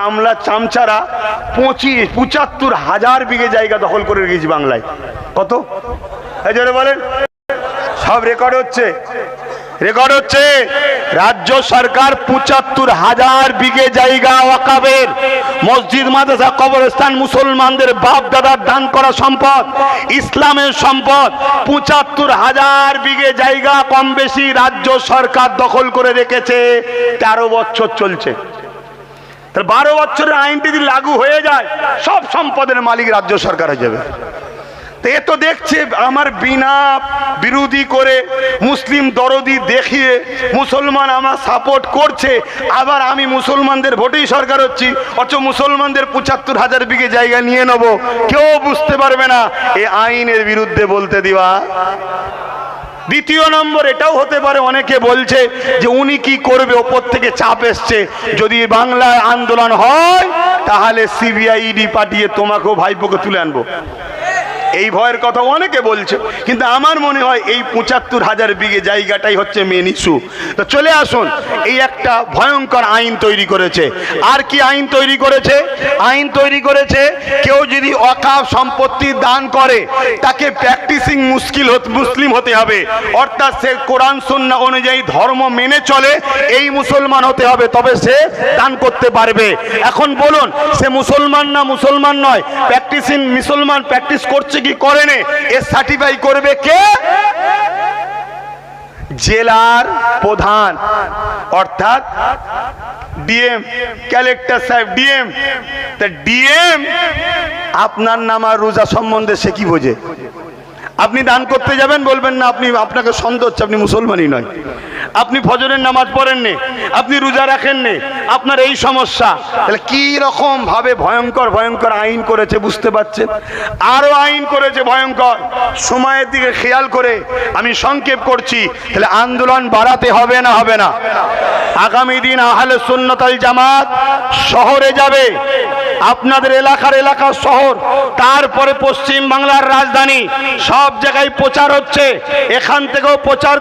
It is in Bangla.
কামলা চামচারা পঁচিশ, পঁচাত্তর হাজার বিঘে জায়গা দখল করে রেখেছি বাংলায়। কত? বলেন। সব রেকর্ড হচ্ছে। রেকর্ড হচ্ছে, রাজ্য সরকার পঁচাত্তর হাজার বিঘে জায়গা ওয়াকাবের। মসজিদ, মাদ্রাসা, কবরস্থান, মুসলমানদের বাপ দাদার দান করা সম্পদ, ইসলামের সম্পদ, পঁচাত্তর হাজার বিঘে জায়গা কম বেশি রাজ্য সরকার দখল করে রেখেছে। তেরো বছর চলছে। তাহলে বারো বছরের আইনটি যদি লাগু হয়ে যায়, সব সম্পদের মালিক রাজ্য সরকার হয়ে যাবে। এ তো দেখছে, আমার বিনা বিরোধী করে মুসলিম দরদি দেখিয়ে মুসলমান আমার সাপোর্ট করছে, আবার আমি মুসলমানদের ভোটেই সরকার হচ্ছি, অথচ মুসলমানদের পঁচাত্তর হাজার বিঘে জায়গা নিয়ে নেব, কেউ বুঝতে পারবে না, এ আইনের বিরুদ্ধে বলতে দিবা। দ্বিতীয় নম্বর, এটাও হতে পারে, অনেকে বলছে যে উনি কি করবে, ওপর থেকে চাপ এসছে। যদি বাংলায় আন্দোলন হয়, তাহলে সিবিআই ইডি পাঠিয়ে তোমাকেও ভাইপোকে তুলে আনব। এই ভয়ের কথা অনেকে বলছে, কিন্তু আমার মনে হয় এই পঁচাত্তর হাজার বিঘে জায়গাটাই হচ্ছে মেন ইস্যু তো চলে আসুন, এই একটা ভয়ঙ্কর আইন তৈরি করেছে। আর কি আইন তৈরি করেছে? আইন তৈরি করেছে, কেউ যদি অকাপ সম্পত্তি দান করে, তাকে প্র্যাকটিসিং মুশকিল মুসলিম হতে হবে। অর্থাৎ সে কোরআন, সুন্না অনুযায়ী ধর্ম মেনে চলে, এই মুসলমান হতে হবে, তবে সে দান করতে পারবে। এখন বলুন, সে মুসলমান না মুসলমান নয় প্র্যাকটিসিং মুসলমান প্র্যাকটিস করছে কি করেনি এ সার্টিফাই করবে কে? জেলার প্রধান। অর্থাৎ ডিএম কালেক্টর সাহেব, ডিএম। তা ডিএম, আপনার নাম আর রোজা সম্বন্ধে সে কি বোঝে? আপনি দান করতে যাবেন, বলবেন না, আপনি, আপনাকে সন্দেহ হচ্ছে, আপনি মুসলমানই নয়। আপনি ফজরের নামাজ পড়েননি, আপনি রোজা রাখেননি, আপনার এই সমস্যা। তাহলে কি ভয়ঙ্কর ভয়ঙ্কর আইন করেছে বুঝতে পারছেন? আরও আইন করেছে ভয়ঙ্কর। সময়ের দিকে খেয়াল করে আমি সংক্ষেপ করছি, তাহলে আন্দোলন বাড়াতে হবে না হবে না। আগামী দিন আহলে সুন্নতাল জামাত শহরে যাবে। আপনাদের এলাকার এলাকার শহর, তারপরে পশ্চিম বাংলার রাজধানী, সব জায়গায় প্রচার হচ্ছে। এখান থেকেও প্রচার